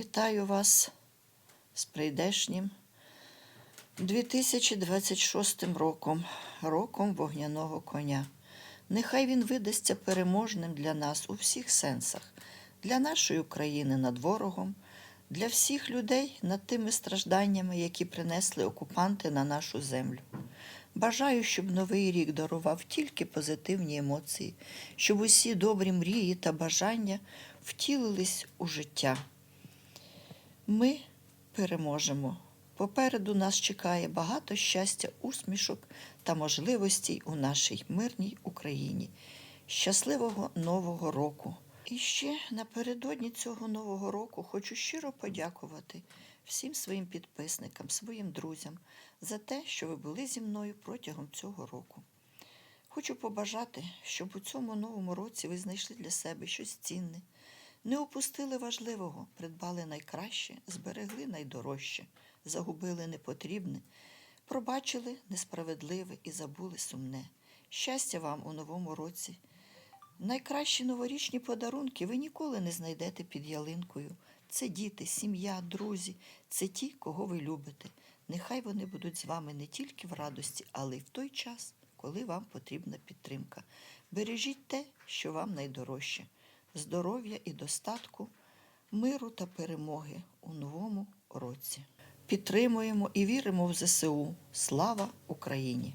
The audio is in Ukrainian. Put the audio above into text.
Вітаю вас з прийдешнім 2026 роком, роком вогняного коня. Нехай він видасться переможним для нас у всіх сенсах, для нашої України над ворогом, для всіх людей над тими стражданнями, які принесли окупанти на нашу землю. Бажаю, щоб новий рік дарував тільки позитивні емоції, щоб усі добрі мрії та бажання втілились у життя. Ми переможемо. Попереду нас чекає багато щастя, усмішок та можливостей у нашій мирній Україні. Щасливого Нового року! І ще напередодні цього нового року хочу щиро подякувати всім своїм підписникам, своїм друзям за те, що ви були зі мною протягом цього року. Хочу побажати, щоб у цьому новому році ви знайшли для себе щось цінне, не опустили важливого, придбали найкраще, зберегли найдорожче, загубили непотрібне, пробачили несправедливе і забули сумне. Щастя вам у новому році! Найкращі новорічні подарунки ви ніколи не знайдете під ялинкою. Це діти, сім'я, друзі, це ті, кого ви любите. Нехай вони будуть з вами не тільки в радості, але й в той час, коли вам потрібна підтримка. Бережіть те, що вам найдорожче здоров'я і достатку, миру та перемоги у новому році. Підтримуємо і віримо в ЗСУ. Слава Україні!